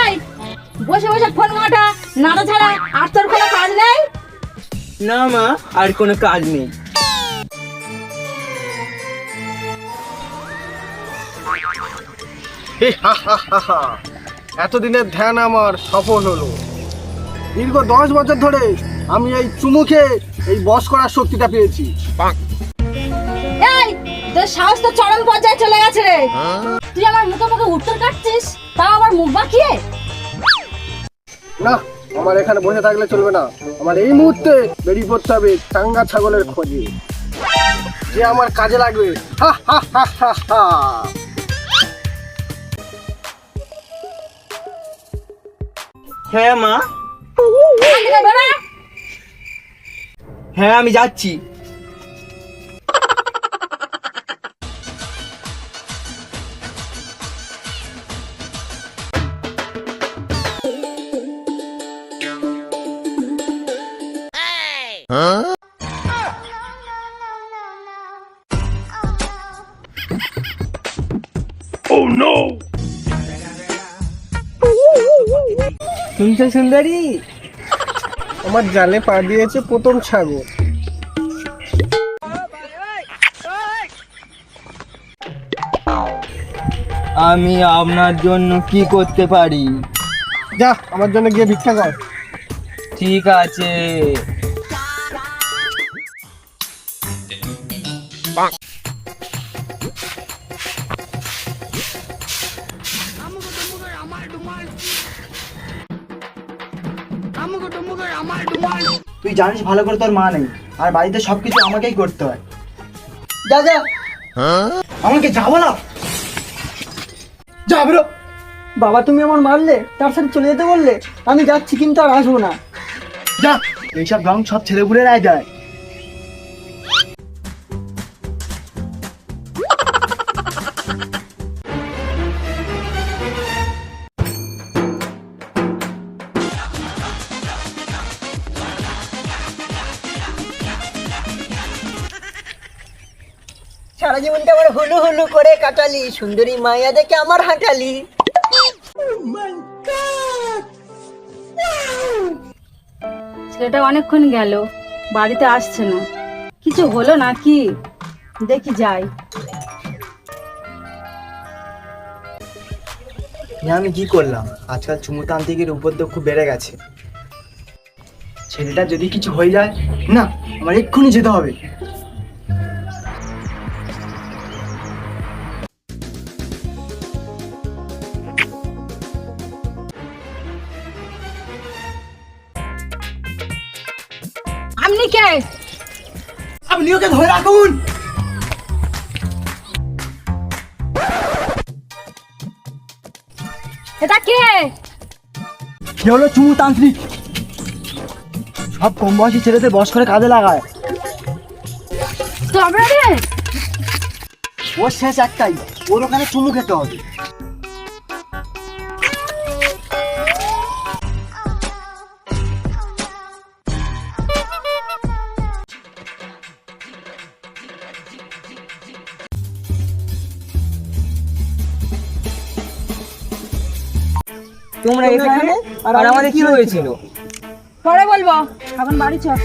এই বসে বসে ফোন ঘাটা নাড়া ছাড়া আর তোর কোনো কাজ নেই? না মা আর কোনো কাজ নেই। হে হা হা হা হা। এতদিনের ধ্যান আমার সফল হলো। দীর্ঘ দশ বছর ধরে আমি এই চুমুকে এই বস করার শক্তিটা পেয়েছি। এই তোর সাহস তো চরম পর্যায়ে চলে গেছে রে। তুই আমার মুখে মুখে উত্তর কাটছিস তাও আমার মুখ বাঁকিয়ে? না আমার এখানে বসে থাকলে চলবে না। আমার এই মুহূর্তে বেরিয়ে পড়তে হবে চাঙ্গা ছাগলের খোঁজে। যে আমার কাজে লাগবে। হা হা হা হা হা। হ্যাঁ মা। হ্যাঁ আমি যাচ্ছি। শুনছো সুন্দরী। আমার জালে পা দিয়েছে প্রথম ছাগল আমি আপনার জন্য কি করতে পারি? যা আমার জন্য গিয়ে ভিক্ষা কর। ঠিক আছে। তুই জানিস ভালো করে তোর মা নেই, আর বাড়িতে সবকিছু আমাকেই করতে হয়। যা যা। আমাকে যাব না যা, বেরো। বাবা, তুমি আমার মারলে, তার সাথে চলে যেতে বললে, আমি যাচ্ছি কিন্তু আর আসব না। যা। এইসব রং সব ছেলেপুলেরাই যায় সারা জীবনটা আমার হুলু হুলু করে কাটালি সুন্দরী মায়া দেখে আমার হাঁটালি। ছেলেটা অনেকক্ষণ গেল বাড়িতে আসছে না। কিছু হলো নাকি? দেখি যাই। আমি কি করলাম? আজকাল চুমুতান্ত্রিকের উপদ্রব খুব বেড়ে গেছে। ছেলেটা যদি কিছু হয়ে যায় না আমার এক্ষুনি যেতে হবে। আপনি কে? আপনি ওকে ধরে রাখুন। এটা কে? সে হলো চুমুতান্ত্রিক সব কম বয়সী ছেলেদের বস করে কাজে লাগায়। রে ওর শেষ একটাই। ওর ওখানে চুমু খেতে হবে। তোমরা এখানে আর আমাদের কি হয়েছিল পরে বলব। এখন বাড়ি চল।